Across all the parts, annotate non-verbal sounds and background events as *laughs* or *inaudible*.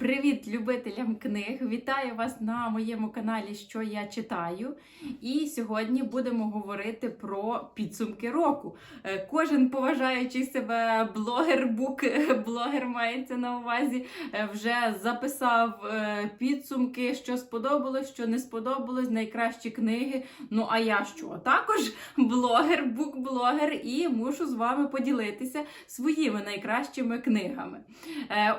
Привіт любителям книг! Вітаю вас на моєму каналі, що я читаю. І сьогодні будемо говорити про підсумки року. Е, Кожен поважаючий себе блогер, бук *laughs* блогер мається на увазі, е, вже записав е, підсумки, що сподобалось, що не сподобалось, найкращі книги. Ну а я що? Також блогер, бук-блогер, і мушу з вами поділитися своїми найкращими книгами.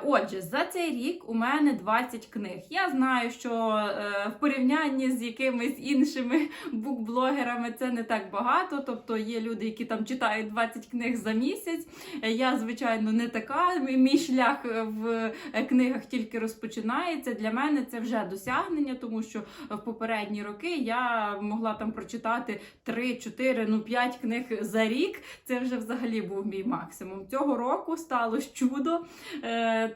Отже, за цей рік у мене 20 книг. Я знаю, що е, в порівнянні з якимись іншими *laughs* букблогерами це не так багато. Тобто є люди, які там читають 20 книг за місяць. Е, Я, звичайно, не така. Мій- шлях е, в книгах тільки розпочинається. Для мене це вже досягнення, тому що в попередні роки я могла там прочитати 3, 4, ну 5 книг за рік. Це вже взагалі був мій максимум. Цього року сталося чудо.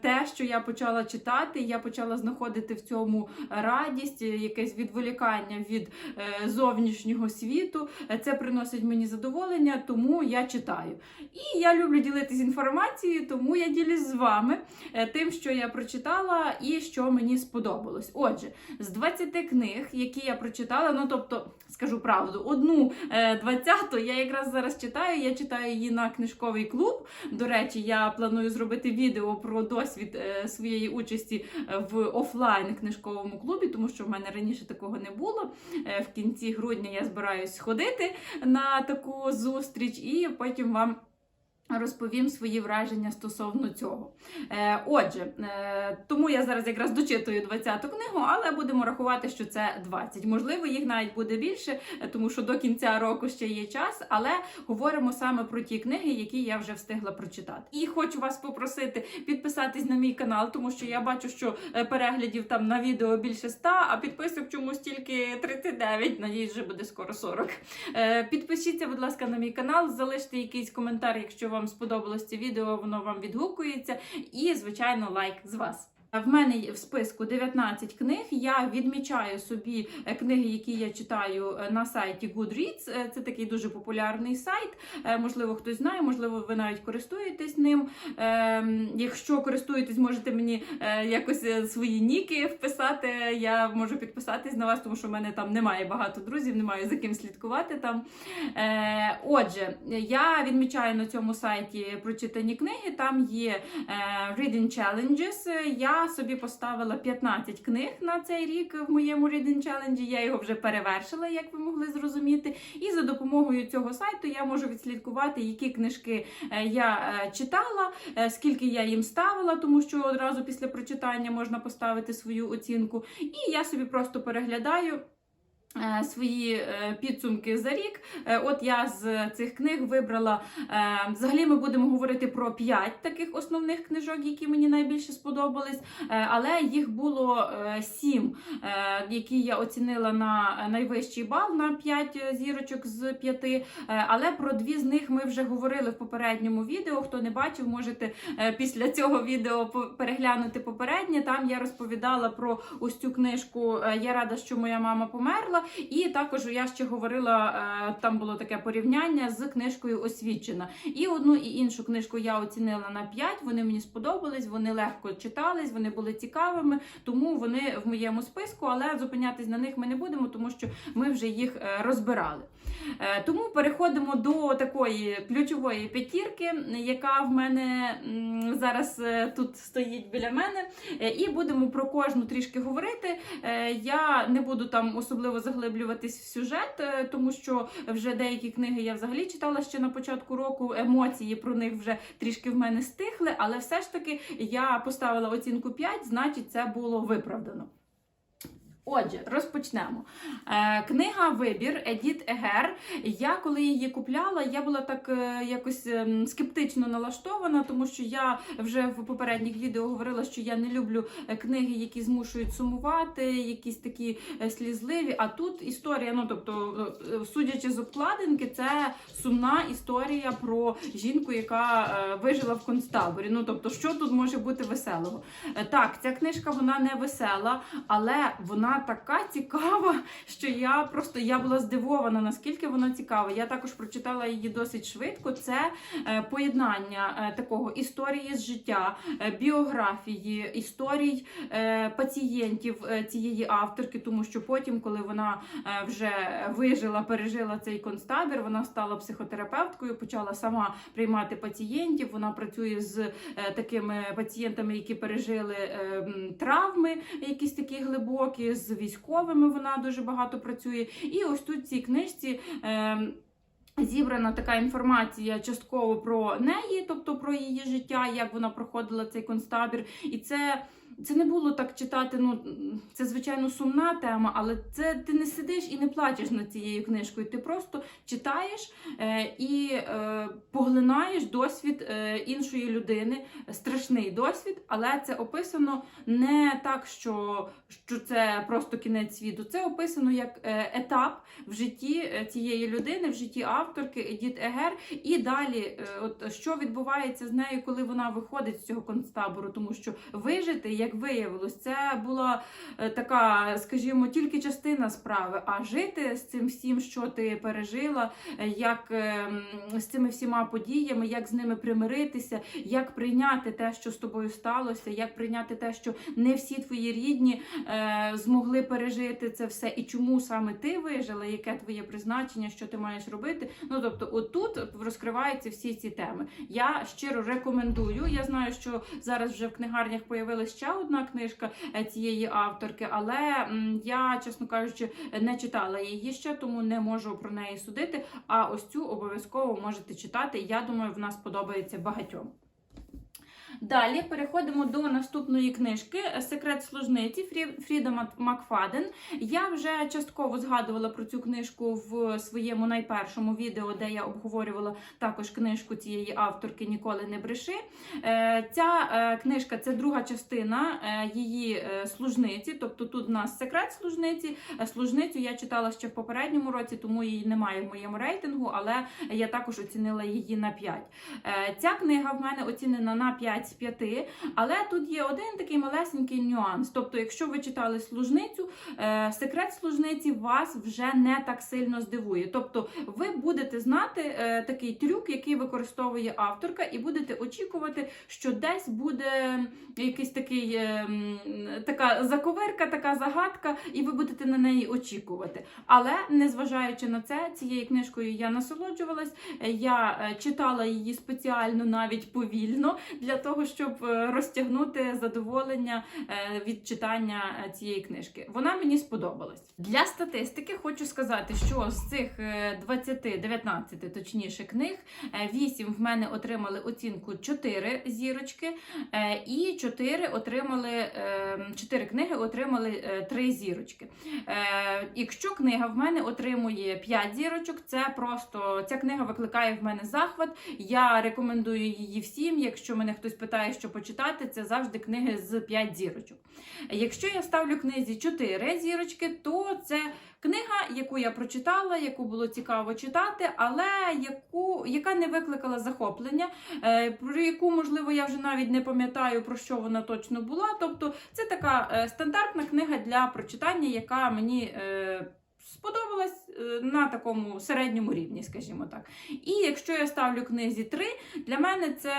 Те, що я почала читати, я почала знаходити в цьому радість, е, якесь відволікання від е, зовнішнього світу. Е, Це приносить мені задоволення, тому я читаю. І я люблю ділитися інформацією, тому я ділюсь з вами е, тим, що я прочитала і що мені сподобалось. Отже, з 20 книг, які я прочитала, ну тобто, скажу правду, одну е, 20-ту я якраз зараз читаю. Я читаю її на книжковий клуб. До речі, я планую зробити відео про досвід е, своєї участі е, в офлайн книжковому клубі, тому що в мене раніше такого не було. Е, В кінці грудня я збираюсь ходити на таку зустріч, і потім вам. Розповім свої враження стосовно цього. Е, отже, е, тому я зараз якраз дочитую 20-ту книгу, але будемо рахувати, що це 20. Можливо, їх навіть буде більше, тому що до кінця року ще є час. Але говоримо саме про ті книги, які я вже встигла прочитати. І хочу вас попросити підписатись на мій канал, тому що я бачу, що е, переглядів там на відео більше 100, а підписок чомусь тільки 39. Надіюсь, вже буде скоро 40. Е, Підпишіться, будь ласка, на мій канал, залиште якийсь коментар, якщо вам сподобалось це відео, воно вам відгукується. І, звичайно, лайк з вас. В мене в списку 19 книг. Я відмічаю собі е, книги, які я читаю е, на сайті Goodreads. Е, Це такий дуже популярний сайт. Можливо, хтось знає, можливо, ви навіть користуєтесь ним. Ем, Якщо користуєтесь, можете мені якось свої ніки вписати. Я можу підписатись на вас, тому що в мене там немає багато друзів, немає за ким слідкувати там. Отже, я відмічаю на цьому сайті прочитані книги. Там є Reading Challenges. Я собі поставила 15 книг на цей рік в моєму Reading Challenge. Я його вже перевершила, як ви могли зрозуміти. І за допомогою цього сайту я можу відслідкувати, які книжки е, я е, читала, е, скільки я їм ставила, тому що одразу після прочитання можна поставити свою оцінку. І я собі просто переглядаю. Е, Свої е, підсумки за рік. Е, От я з цих книг вибрала. Взагалі, ми будемо говорити про п'ять таких основних книжок, які мені найбільше сподобались. Але їх було сім, які я оцінила на найвищий бал на 5 зірочок з 5. Але про дві з них ми вже говорили в попередньому відео. Хто не бачив, можете після цього відео переглянути попереднє. Там я розповідала про ось цю книжку Я рада, що моя мама померла. І також я ще говорила, е, там було таке порівняння з книжкою Освічена. І одну і іншу книжку я оцінила на 5. Вони мені сподобались, вони легко читались, вони були цікавими, тому вони в моєму списку, але зупинятись на них ми не будемо, тому що ми вже їх е, розбирали. Е, Тому переходимо до такої ключової п'ятірки, яка в мене зараз тут стоїть біля мене. І будемо про кожну трішки говорити. Я не буду там особливо заглиблюватись в сюжет, е, тому що вже деякі книги я взагалі читала ще на початку року. Емоції про них вже трішки в мене стихли, але все ж таки я поставила оцінку 5, значить це було виправдано. Отже, розпочнемо. Е, книга Вибір Едіт Егер. Я коли її купляла, я була так е, якось ем, скептично налаштована, тому що я вже в попередніх відео говорила, що я не люблю е, книги, які змушують сумувати, якісь такі е, слізливі. А тут історія, ну тобто, е, е, судячи з обкладинки, це сумна історія про жінку, яка е, вижила в концтаборі. Ну тобто, що тут може бути веселого? Е, Так, ця книжка вона не весела, але вона така цікава, що я просто я була здивована, наскільки вона цікава. Я також прочитала її досить швидко. Це е, поєднання е, такого історії з життя, е, біографії, історій пацієнтів цієї авторки, тому що потім, коли вона вже вижила, пережила цей концтабір, вона стала психотерапевткою, почала сама приймати пацієнтів. Вона працює з такими пацієнтами, які пережили е, травми, якісь такі глибокі, з військовими вона дуже багато працює. І ось тут в цій книжці. Е, Зібрана така інформація частково про неї, тобто про її життя, як вона проходила цей концтабір. І це, це не було так читати. Ну це звичайно сумна тема, але це ти не сидиш і не плачеш над цією книжкою. Ти просто читаєш е, і е, поглинаєш досвід е, іншої людини, страшний досвід, але це описано не так, що, що це просто кінець світу. Це описано як етап в житті цієї людини, в житті авторки Едіт Егер. І далі, от що відбувається з нею, коли вона виходить з цього концтабору, тому що вижити, як виявилось, це була е, така, скажімо, тільки частина справи. А жити з цим всім, що ти пережила, е, як е, з цими всіма подіями, як з ними примиритися, як прийняти те, що з тобою сталося, як прийняти те, що не всі твої рідні змогли пережити це все, і чому саме ти вижила, яке твоє призначення, що ти маєш робити. Ну тобто, отут розкриваються всі ці теми. Я щиро рекомендую. Я знаю, що зараз вже в книгарнях появилася ще одна книжка е, цієї авторки, але я, чесно кажучи, не читала її ще, тому не можу про неї судити. А ось цю обов'язково можете читати. Я думаю, вона сподобається багатьом. Далі переходимо до наступної книжки Секрет служниці Фрі- Фріда Макфаден. Я вже частково згадувала про цю книжку в своєму найпершому відео, де я обговорювала також книжку цієї авторки Ніколи не бреши. Е, Ця е, книжка це друга частина е, її е, служниці, тобто тут у нас секрет служниці. Е, Служницю я читала ще в попередньому році, тому її немає в моєму рейтингу, але я також оцінила її на 5. Е, Ця книга в мене оцінена на 5 з 5, але тут є один такий малесенький нюанс. Тобто, якщо ви читали служницю, е, секрет служниці вас вже не так сильно здивує. Тобто, ви будете знати е, такий трюк, який використовує авторка, і будете очікувати, що десь буде якийсь такий е, така заковирка, така загадка, і ви будете на неї очікувати. Але незважаючи на це, цією книжкою я насолоджувалась. Я читала її спеціально навіть повільно для того, щоб е, розтягнути задоволення е, від читання е, цієї книжки. Вона мені сподобалась. Для статистики хочу сказати, що з цих е, 20, 19 точніше книг, 8 в мене отримали оцінку 4 зірочки, і 4 отримали 4 книги отримали 3 зірочки. Якщо книга в мене отримує 5 зірочок, це просто ця книга викликає в мене захват. Я рекомендую її всім. Якщо мене хтось питає, що почитати, це завжди книги з 5 зірочок. Якщо я ставлю книзі 4 зірочки, то це книга, яку я прочитала, яку було цікаво читати, але яку, яка не викликала захоплення, е, про яку, можливо, я вже навіть не пам'ятаю, про що вона точно була. Тобто, це така е, стандартна книга для прочитання, яка мені. е, Сподобалась на такому середньому рівні, скажімо так. І якщо я ставлю книзі 3, для мене це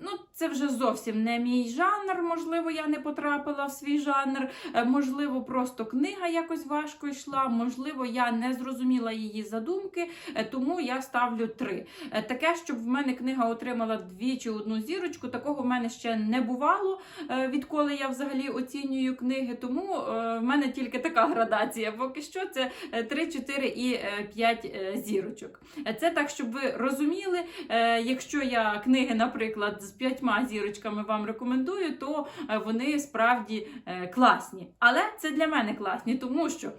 Ну, це вже зовсім не мій жанр. Можливо, я не потрапила в свій жанр. Е, Можливо, просто книга якось важко йшла. Можливо, я не зрозуміла її задумки, е, тому я ставлю три. Е, Таке, щоб в мене книга отримала дві чи одну зірочку, такого в мене ще не бувало, відколи я взагалі оцінюю книги. Тому в мене тільки така градація. Поки що це 3, 4 і 5 зірочок. Це так, щоб ви розуміли, якщо я книги, наприклад, з п'ятьма зірочками вам рекомендую, то е, вони справді е, класні. Але це для мене класні, тому що.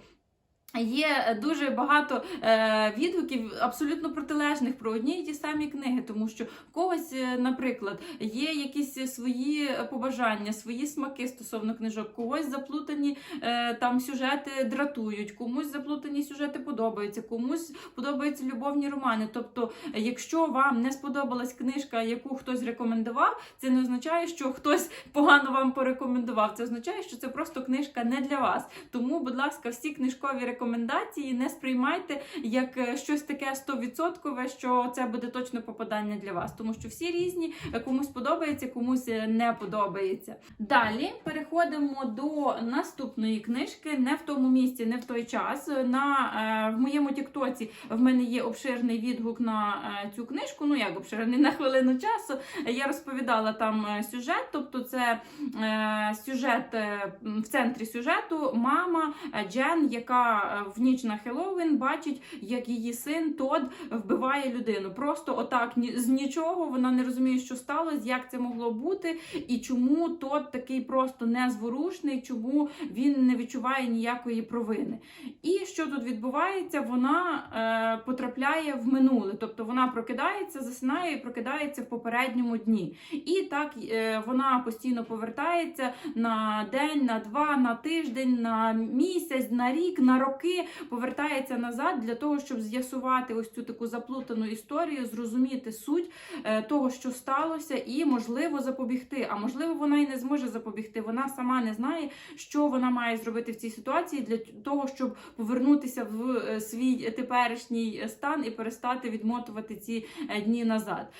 Є дуже багато е, відгуків абсолютно протилежних про одні і ті самі книги, тому що в когось, е, наприклад, є якісь свої побажання, свої смаки стосовно книжок, когось заплутані е, там сюжети дратують, комусь заплутані сюжети подобаються, комусь подобаються любовні романи. Тобто, якщо вам не сподобалась книжка, яку хтось рекомендував, це не означає, що хтось погано вам порекомендував. Це означає, що це просто книжка не для вас. Тому, будь ласка, всі книжкові рекомендації не сприймайте як е, щось таке 100%, що це буде точно попадання для вас, тому що всі різні, е, комусь подобається, комусь е, не подобається. Далі переходимо до наступної книжки, не в тому місці, не в той час. На в моєму тіктоці в мене є обширний відгук на цю книжку. Ну як обширний на хвилину часу. Я розповідала там сюжет, тобто це сюжет в центрі сюжету мама Джен, яка в ніч на Хеллоуін бачить, як її син Тод вбиває людину. Просто отак з нічого вона не розуміє, що сталося, як це могло бути, і чому Тод такий просто незворушний, чому він не відчуває ніякої провини. І що тут відбувається? Вона е, потрапляє в минуле, тобто вона прокидається, засинає і прокидається в попередньому дні. І так е, вона постійно повертається на день, на два, на тиждень, на місяць, на рік, на роки повертається назад для того, щоб з'ясувати ось цю таку заплутану історію, зрозуміти суть е, того, що сталося, і можливо запобігти. А можливо, вона і не зможе запобігти. Вона сама не знає, що вона має зробити в цій ситуації для того, щоб повернутися в е, свій теперішній стан і перестати відмотувати ці е, дні назад.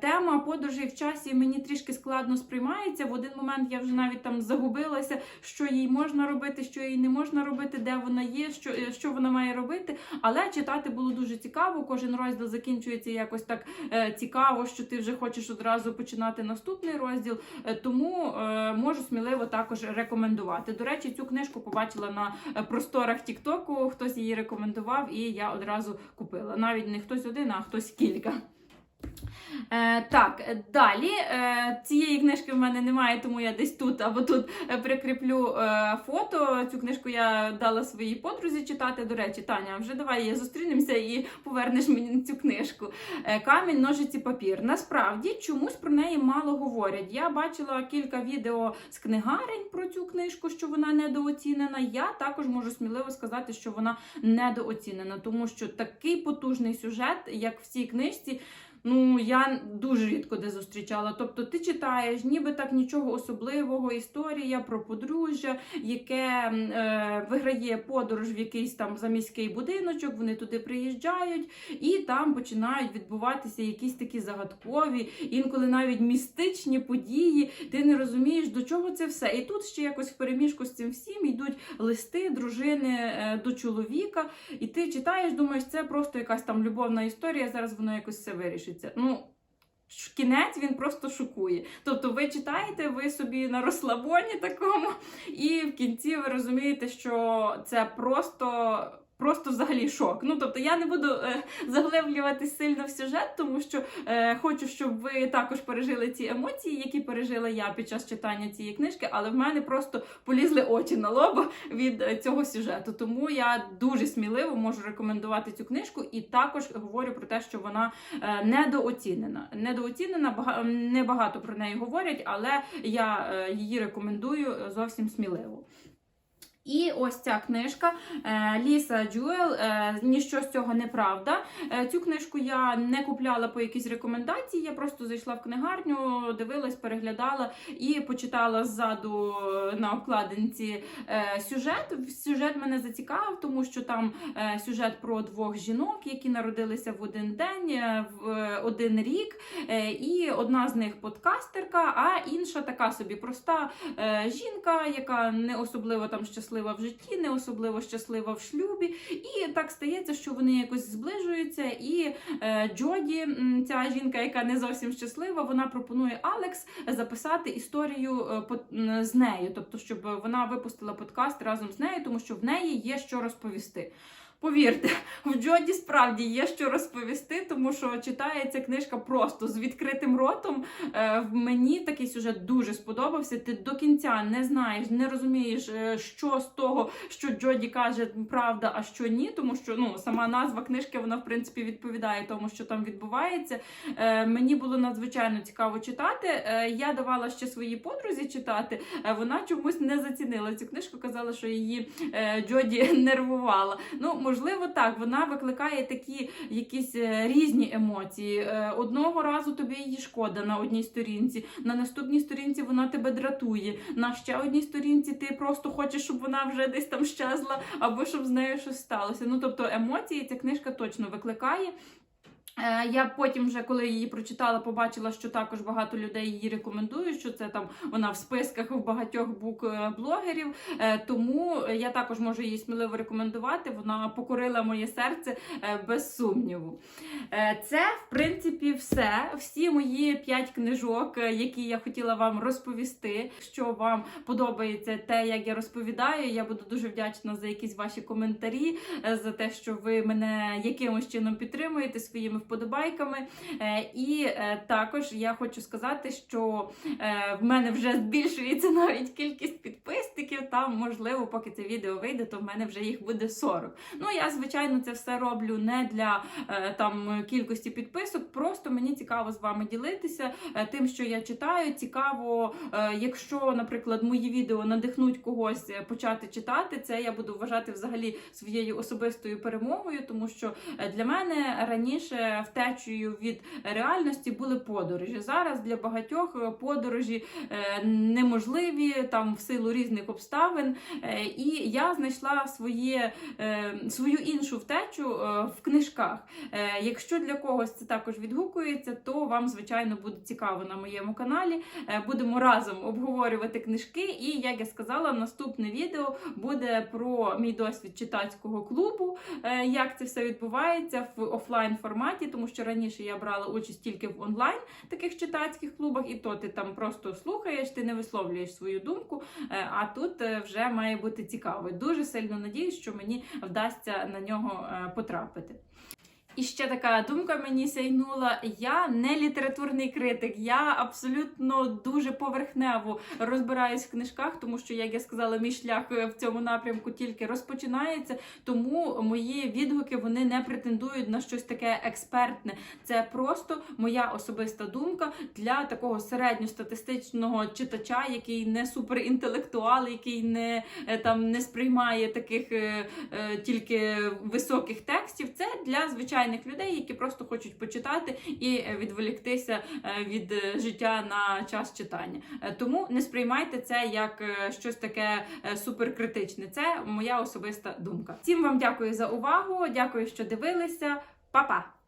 Тема подорожей в часі мені трішки складно сприймається. В один момент я вже навіть там загубилася, що їй можна робити, що їй не можна робити, де вона є, що, е, що вона має робити. Але читати було дуже цікаво. Кожен розділ закінчується якось так е, цікаво, що ти вже хочеш одразу починати наступний розділ. Е, Тому можу сміливо також рекомендувати. До речі, цю книжку побачила на просторах Тіктоку. Хтось її рекомендував, і я одразу купила. Навіть не хтось один, а хтось кілька. Е, так, е, далі е, цієї книжки в мене немає, тому я десь тут або тут е, прикріплю е, фото. Цю книжку я дала своїй подрузі читати. До речі, Таня, вже давай я зустрінемося і повернеш мені цю книжку. Е, Камінь, ножиці, папір. Насправді чомусь про неї мало говорять. Я бачила кілька відео з книгарень про цю книжку, що вона недооцінена. Я також можу сміливо сказати, що вона недооцінена, тому що такий потужний сюжет, як в цій книжці. Ну, я дуже рідко де зустрічала. Тобто, ти читаєш, ніби так нічого особливого, історія про подружжя, яке е, виграє подорож в якийсь там заміський будиночок, вони туди приїжджають, і там починають відбуватися якісь такі загадкові, інколи навіть містичні події. Ти не розумієш, до чого це все. І тут ще якось в переміжку з цим всім йдуть листи дружини е, до чоловіка, і ти читаєш, думаєш, це просто якась там любовна історія. Зараз воно якось все вирішиться. Ну. Кінець він просто шокує. Тобто ви читаєте, ви собі на розслабоні такому, і в кінці ви розумієте, що це просто. Просто взагалі шок. Ну тобто я не буду е, заглиблюватись сильно в сюжет, тому що е, хочу, щоб ви також пережили ці емоції, які пережила я під час читання цієї книжки, але в мене просто полізли очі на лоба від е, цього сюжету. Тому я дуже сміливо можу рекомендувати цю книжку і також говорю про те, що вона е, недооцінена. Недооцінена, бага- небагато про неї говорять, але я е, її рекомендую е, зовсім сміливо. І ось ця книжка е, Ліса Джуел. е, Ніщо з цього неправда. Е, Цю книжку я не купляла по якійсь рекомендації. Я просто зайшла в книгарню, дивилась, переглядала і почитала ззаду на обкладинці сюжет. Сюжет мене зацікавив, тому що там сюжет про двох жінок, які народилися в один день, в один рік. І одна з них подкастерка, а інша така собі проста жінка, яка не особливо там щаслива в житті, не особливо щаслива в шлюбі. І так стається, що вони якось зближуються. І е, Джоді, ця жінка, яка не зовсім щаслива, вона пропонує Алекс записати історію е, з нею, тобто, щоб вона випустила подкаст разом з нею, тому що в неї є що розповісти. Повірте, в Джоді справді є що розповісти, тому що читається книжка просто з відкритим ротом. Е, Мені такий сюжет дуже сподобався. Ти до кінця не знаєш, не розумієш, е, що з того, що Джоді каже, правда, а що ні, тому що ну сама назва книжки вона в принципі відповідає тому, що там відбувається. Е, Мені було надзвичайно цікаво читати. Я давала ще своїй подрузі читати. Вона чомусь не зацінила цю книжку, казала, що її Джоді *laughs* нервувала. Ну, можливо, так. Вона викликає такі якісь е, різні емоції. Е, Одного разу тобі її шкода на одній сторінці, на наступній сторінці вона тебе дратує. На ще одній сторінці ти просто хочеш, щоб вона вже десь там щезла, або щоб з нею щось сталося. Ну тобто емоції ця книжка точно викликає. Е, Я потім, вже коли її прочитала, побачила, що також багато людей її рекомендують, що це там вона в списках в багатьох бук-блогерів. Е, Тому я також можу її сміливо рекомендувати. Вона покорила моє серце е, без сумніву. Це, в принципі, все. Всі мої п'ять книжок, які я хотіла вам розповісти. Якщо вам подобається те, як я розповідаю, я буду дуже вдячна за якісь ваші коментарі, за те, що ви мене якимось чином підтримуєте своїми вподобайками. Е, І е, також я хочу сказати, що е, в мене вже збільшується *laughs* навіть кількість підписників. Там, можливо, поки це відео вийде, то в мене вже їх буде 40. Ну, я, звичайно, це все роблю не для там кількості підписок. Просто мені цікаво з вами ділитися тим, що я читаю. Цікаво, якщо, наприклад, мої відео надихнуть когось почати читати, це я буду вважати взагалі своєю особистою перемогою, тому що для мене раніше втечею від реальності були подорожі. Зараз для багатьох е, подорожі е, неможливі там в силу різних обставин. Е, І я знайшла своє, свою іншу втечу в книжках. Якщо для когось це також відгукується, то вам, звичайно, буде цікаво на моєму каналі. Будемо разом обговорювати книжки. І, як я сказала, наступне відео буде про мій досвід читацького клубу, як це все відбувається в офлайн форматі, тому що раніше я брала участь тільки в онлайн таких читацьких клубах, і то ти там просто слухаєш, ти не висловлюєш свою думку. Е, А тут е, вже має бути цікаво. Дуже сильно надіюсь, що мені вдасться на нього е, потрапити. І ще така думка мені сяйнула. Я не літературний критик, я абсолютно дуже поверхнево розбираюсь в книжках, тому що, як я сказала, мій шлях е, в цьому напрямку тільки розпочинається. Тому мої відгуки вони не претендують на щось таке експертне. Це просто моя особиста думка для такого середньостатистичного читача, який не суперінтелектуал, який не е, там не сприймає таких е, е, тільки високих текстів. Це для звичайних людей, які просто хочуть почитати і е, відволіктися е, від е, життя на час читання. Тому не сприймайте це як щось таке суперкритичне. Це моя особиста думка. Всім вам дякую за увагу. Дякую, що дивилися. Па-па!